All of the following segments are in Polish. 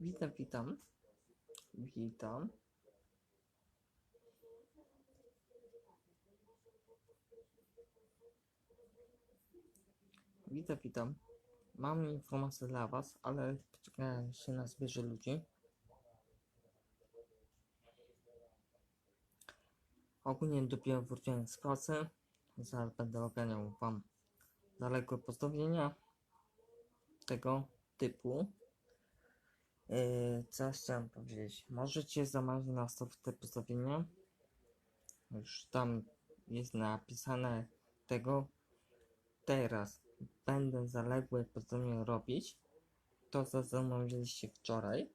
Witam, witam. Witam. Witam, witam. Mam informację dla Was, ale poczekałem się na zbierze ludzi. Ogólnie dopiero wróciłem z pracy. Zaraz będę oganiał Wam zaległe pozdrowienia tego typu. Yy, co chciałem powiedzieć? Możecie zamawiać na stop te pozdrowienia. Już tam jest napisane tego. Teraz będę zaległe pozdrowienia robić. To co zamawialiście wczoraj.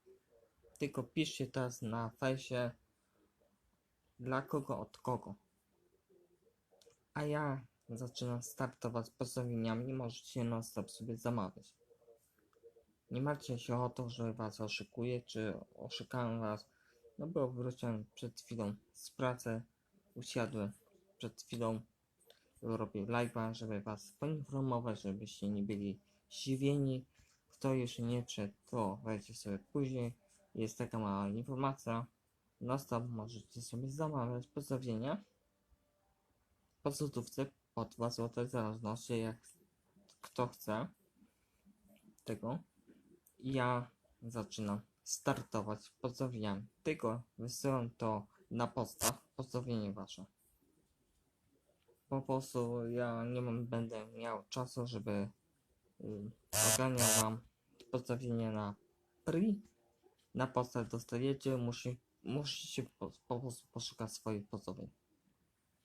Tylko piszcie teraz na fejsie dla kogo od kogo. A ja zaczynam startować z pozdrowieniami. Możecie non stop sobie zamawiać. Nie martwcie się o to, że was oszukuję, czy oszukałem was. No bo wróciłem przed chwilą z pracy, usiadłem przed chwilą, robię live'a, żeby was poinformować, żebyście nie byli zdziwieni. Kto jeszcze nie wszedł, to wejdźcie sobie później. Jest taka mała informacja. Stop, możecie sobie zamawiać pozdrowienia. Po złotówce, po 2 zł, w zależności jak kto chce tego ja zaczynam startować pozdrowieniami. Tylko wysyłam to na postach, pozdrowienie wasze. Po prostu ja nie mam, będę miał czasu, żeby y, ogarniał wam pozdrowienie na pri. Na postach dostajecie, musi, musicie po, po prostu poszukać swoich pozdrowień.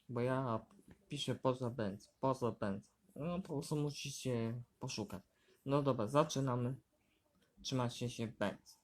Bo ja piszę poza bęc, poza bęc. No po prostu musicie poszukać. No dobra, zaczynamy. Trzymajcie się, Benz.